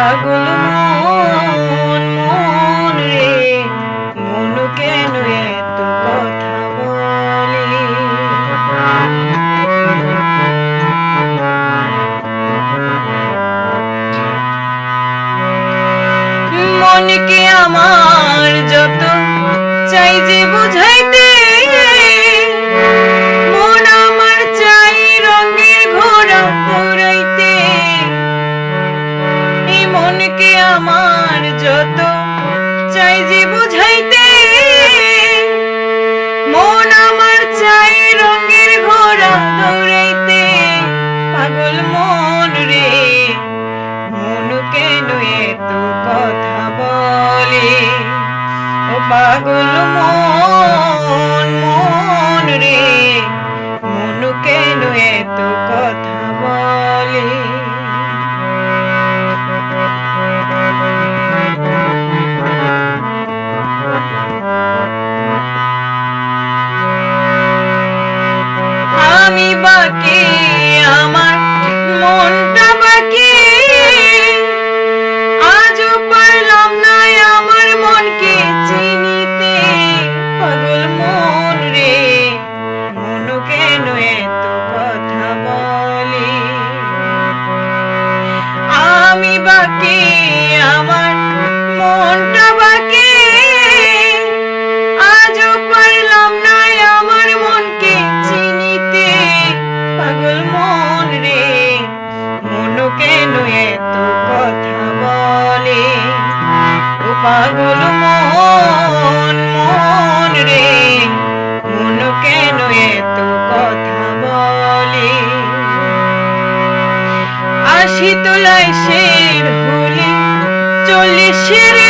পাগল মন মন রে মন কেন এত কথা মনকে আমার মনকে আমার যত চাই যে বুঝাইতে, মন আমার চাই রঙের ঘোড়া দৌড়াইতে। পাগল মন রে, মন কেন এত কথা বলে? ও পাগল মন। আমি বাকি কেন এত কথা বলে? পাগল মন মন রে। মন কেন এত কথা বলে? আশি তোলায় শের হলে